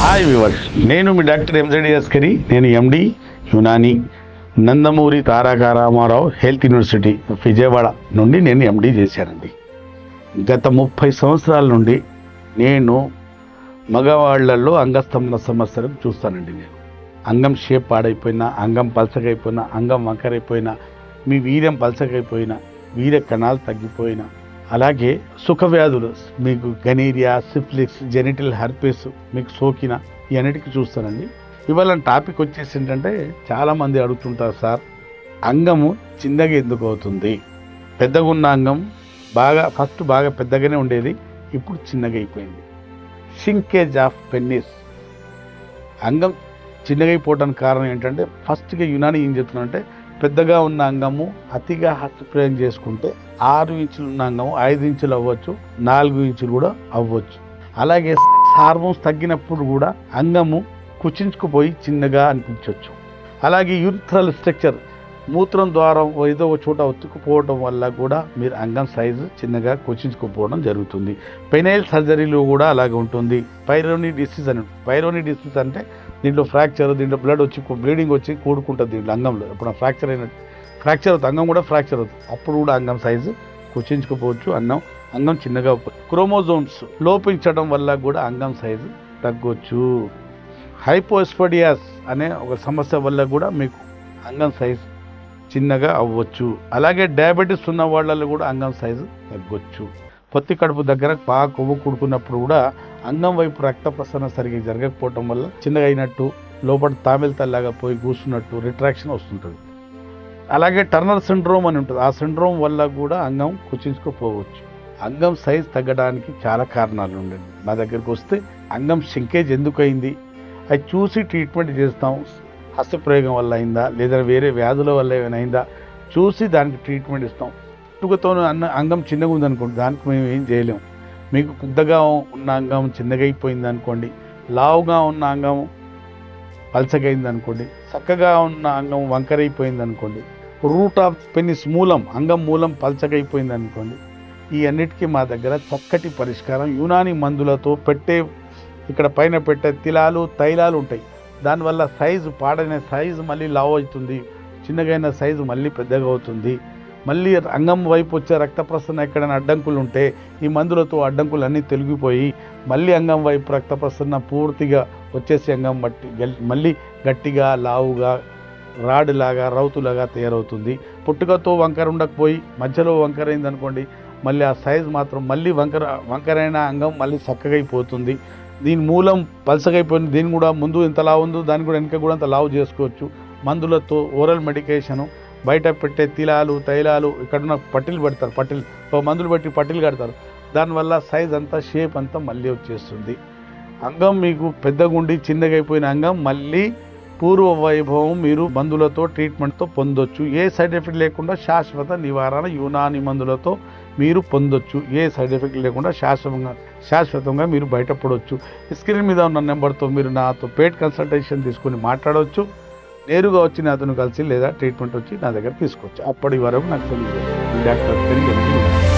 Hi viewers నేను మీ doctor MZD Askari నేను MD Unani Nandamuri Taraka Ramarao health university Vijayawada నుండి నేను ఎండి చేశానండి. గత ముప్పై సంవత్సరాల నుండి నేను మగవాళ్ళలో అంగస్తంభన సమస్యలను చూస్తానండి నేను. అంగం షేప్ పాడైపోయినా అంగం పలసకైపోయినా అంగం వంకరైపోయినా మీ వీర్యం పలసకైపోయినా వీర కణాలు తగ్గిపోయినా అలాగే సుఖవ్యాధులు మీకు గనీరియా సిఫ్లిక్స్ జెనిటల్ హర్పిస్ మీకు సోకిన ఇవన్నిటికీ చూస్తానండి. ఇవాళ టాపిక్ వచ్చేసి ఏంటంటే చాలామంది అడుగుతుంటారు సార్ అంగము చిన్నగా ఎందుకు అవుతుంది? పెద్దగా ఉన్న అంగం బాగా ఫస్ట్ బాగా పెద్దగానే ఉండేది ఇప్పుడు చిన్నగా అయిపోయింది. షింకేజ్ ఆఫ్ పెన్నిస్ అంగం చిన్నగా అయిపోవడానికి కారణం ఏంటంటే ఫస్ట్గా యునాని ఏం చెప్తున్నారంటే పెద్దగా ఉన్న అంగము అతిగా హస్తప్రయోగం చేసుకుంటే ఆరు ఇంచులు ఉన్న అంగము ఐదు ఇంచులు అవ్వచ్చు నాలుగు ఇంచులు కూడా అవ్వచ్చు. అలాగే హార్మోన్స్ తగ్గినప్పుడు కూడా అంగము కుచించుకుపోయి చిన్నగా అనిపించవచ్చు అలాగే యూరిథ్రల్ స్ట్రక్చర్ మూత్రం ద్వారా ఏదో ఒక చోట ఒత్తుకుపోవడం వల్ల కూడా మీరు అంగం సైజు చిన్నగా కుచించుకుపోవడం జరుగుతుంది. పెనైల్ సర్జరీలో కూడా అలాగే ఉంటుంది. పైరోని డిసీజ్ అని పైరోని డిసీజ్ అంటే దీంట్లో ఫ్రాక్చర్ దీంట్లో బ్లడ్ వచ్చి బ్లీడింగ్ వచ్చి కూడుకుంటుంది దీంట్లో అంగంలో. ఇప్పుడు ఫ్రాక్చర్ అయిన ఫ్రాక్చర్ అవుతుంది. అంగం కూడా ఫ్రాక్చర్ అవుతుంది. అప్పుడు కూడా అంగం సైజు కుచించుకుపోవచ్చు అన్నం అంగం చిన్నగా క్రోమోజోమ్స్ లోపించడం వల్ల కూడా అంగం సైజు తగ్గొచ్చు. హైపోస్పడియాస్ అనే ఒక సమస్య వల్ల కూడా మీకు అంగం సైజు చిన్నగా అవ్వచ్చు. అలాగే డయాబెటీస్ ఉన్న వాళ్ళలో కూడా అంగం సైజు తగ్గొచ్చు. పొత్తి కడుపు దగ్గర పా కొవ్వు కుడుకున్నప్పుడు కూడా అంగం వైపు రక్త ప్రసరణ సరిగ్గా జరగకపోవటం వల్ల చిన్నగా అయినట్టు లోపల తామిల్తల్లాగా పోయి కూర్చున్నట్టు రిట్రాక్షన్ వస్తుంటుంది. అలాగే టర్నర్ సిండ్రోమ్ అని ఉంటుంది. ఆ సిండ్రోమ్ వల్ల కూడా అంగం కుచించుకోపోవచ్చు. అంగం సైజ్ తగ్గడానికి చాలా కారణాలు ఉండండి మా దగ్గరికి వస్తే అంగం షింకేజ్ ఎందుకు అయింది అది చూసి ట్రీట్మెంట్ చేస్తాం. హస్తప్రయోగం వల్ల అయిందా? లేదా వేరే వ్యాధుల వల్ల ఏమైనా అయిందా? చూసి దానికి ట్రీట్మెంట్ ఇస్తాం. పుట్టుకతో అన్న అంగం చిన్నగా ఉందనుకోండి దానికి మేము ఏం చేయలేము మీకు పెద్దగా ఉన్న అంగం చిన్నగా అయిపోయింది అనుకోండి లావుగా ఉన్న అంగం పలసగైంది అనుకోండి చక్కగా ఉన్న అంగం వంకరైపోయింది అనుకోండి రూట్ ఆఫ్ పెనిస్ మూలం అంగం మూలం పలచగైపోయింది అనుకోండి ఈ అన్నిటికీ మా దగ్గర చక్కటి పరిష్కారం. యునాని మందులతో పెట్టే ఇక్కడ పైన పెట్టే తిలాలు తైలాలు ఉంటాయి. దానివల్ల సైజు పాడైన సైజు మళ్ళీ లావ్ అవుతుంది. చిన్నగైన సైజు మళ్ళీ పెద్దగా అవుతుంది. మళ్ళీ అంగం వైపు వచ్చే రక్త ప్రసరణ ఎక్కడైనా అడ్డంకులు ఉంటే ఈ మందులతో అడ్డంకులు అన్నీ తొలగిపోయి మళ్ళీ అంగం వైపు రక్త ప్రసరణ పూర్తిగా వచ్చేసి అంగం బట్టి మళ్ళీ గట్టిగా లావుగా రాడులాగా రౌతులాగా తయారవుతుంది. పుట్టుకతో వంకర ఉండకపోయి మధ్యలో వంకర అనుకోండి మళ్ళీ ఆ సైజ్ మాత్రం మళ్ళీ వంకర వంకరైన అంగం మళ్ళీ చక్కగా అయిపోతుంది. దీని మూలం పలసగైపోయింది. దీని కూడా ముందు ఎంత లావు ఉందో దాన్ని కూడా వెనక కూడా అంత లావు చేసుకోవచ్చు. మందులతో ఓరల్ మెడికేషను బయట పెట్టే తిలాలు తైలాలు ఇక్కడున్న పట్టీలు పెడతారు. పట్టీలు మందులు పెట్టి పట్టిలు కడతారు. దానివల్ల సైజ్ అంతా షేప్ అంతా మళ్ళీ వచ్చేస్తుంది. అంగం మీకు పెద్దగుండి చిన్నగైపోయిన అంగం మళ్ళీ పూర్వ వైభవం మీరు మందులతో ట్రీట్మెంట్తో పొందొచ్చు. ఏ సైడ్ ఎఫెక్ట్ లేకుండా శాశ్వత నివారణ యునాని మందులతో మీరు పొందొచ్చు. ఏ సైడ్ ఎఫెక్ట్ లేకుండా శాశ్వతంగా శాశ్వతంగా మీరు బయటపడవచ్చు స్క్రీన్ మీద ఉన్న నెంబర్తో మీరు నాతో పేట్ కన్సల్టేషన్ తీసుకుని మాట్లాడవచ్చు నేరుగా వచ్చి అతను కలిసి లేదా ట్రీట్మెంట్ వచ్చి నా దగ్గర తీసుకోవచ్చు అప్పటి వరకు నాకు తెలియదు. డాక్టర్ తెలియదు